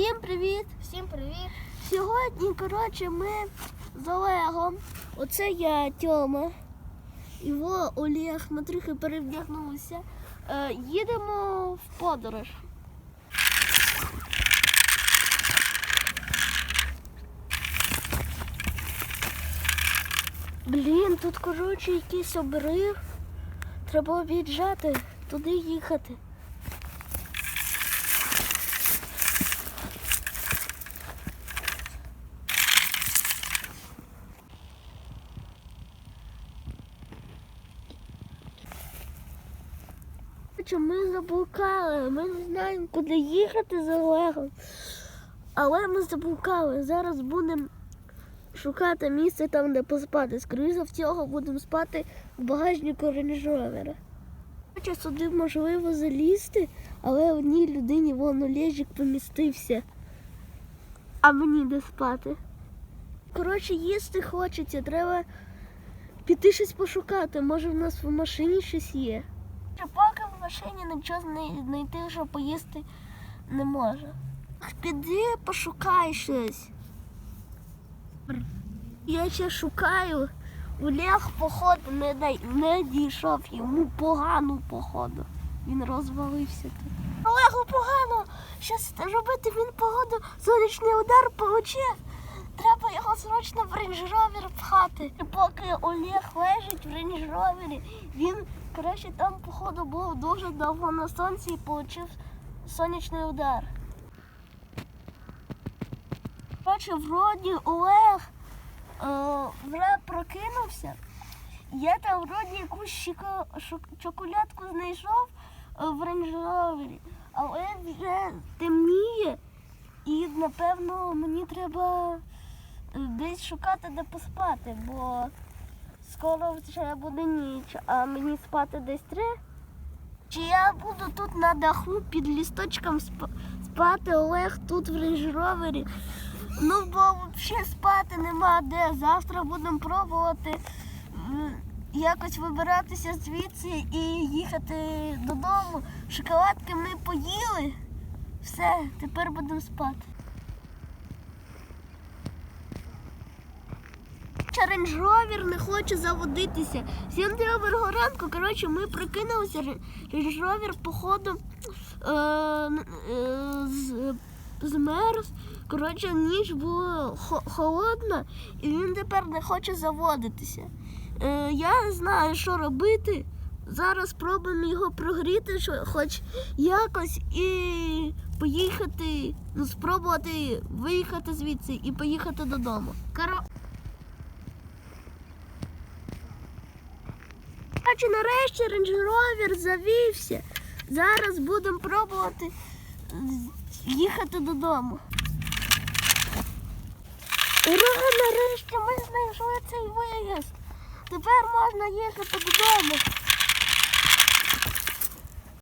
Всім привіт! Всім привіт! Сьогодні, коротше, ми з Олегом. Оце я Тьома. Во Олег, ми трохи перевдягнулися. Е, їдемо в подорож. Блін, тут, коротше, якийсь обрив. Треба об'їжджати, туди їхати. Коротше, Ми заблукали, ми не знаємо, куди їхати за Олегом. Але ми заблукали. Зараз будемо шукати місце там, де поспати. Скоріше всього будемо спати в багажнику Rover. Коротше, Сюди можливо залізти, але одній людині вон Олежик помістився. А мені де спати. Коротше, їсти хочеться, треба піти щось пошукати. Може в нас в машині щось є. Машині нічого знайти, що поїсти не може. Піди пошукай щось. Я ще шукаю. Олег, походу, не, дай- не дійшов йому погано, походу. Він розвалився тут. Олегу погано! Щось робити він погоду, сонячний удар получив. Треба його срочно в рейндж-ровер пхати. І поки Олег лежить в рейндж-ровері, він, коротше, там, походу, був дуже довго на сонці і отримав сонячний удар. Коротше, вроді Олег е, вже прокинувся. Я там вроді якусь щіко- шок- чоколядку знайшов е, в рейндж-ровері, але вже темніє. І напевно мені треба десь шукати, де поспати, бо скоро вже буде ніч, а мені спати десь треба. Чи я буду тут на даху під лісточком спати, Олег тут в рейндж-ровері. Ну, бо взагалі спати нема де. Завтра будемо пробувати якось вибиратися звідси і їхати додому. Шоколадки ми поїли. Все, тепер будемо спати. Рейндж Ровер не хоче заводитися. Всім доброго ранку. Коротше, ми прокинулися. Рейндж Ровер, походу, е, е, з- змерз. Коротше, ніч була хо- холодна, і він тепер не хоче заводитися. Е, я не знаю, що робити. Зараз спробуємо його прогріти, що хоч якось і поїхати, ну, спробувати виїхати звідси і поїхати додому. Коротше, нарешті Range Rover завівся. Зараз будемо пробувати їхати додому. Ура, нарешті ми знайшли цей виїзд. Тепер можна їхати додому.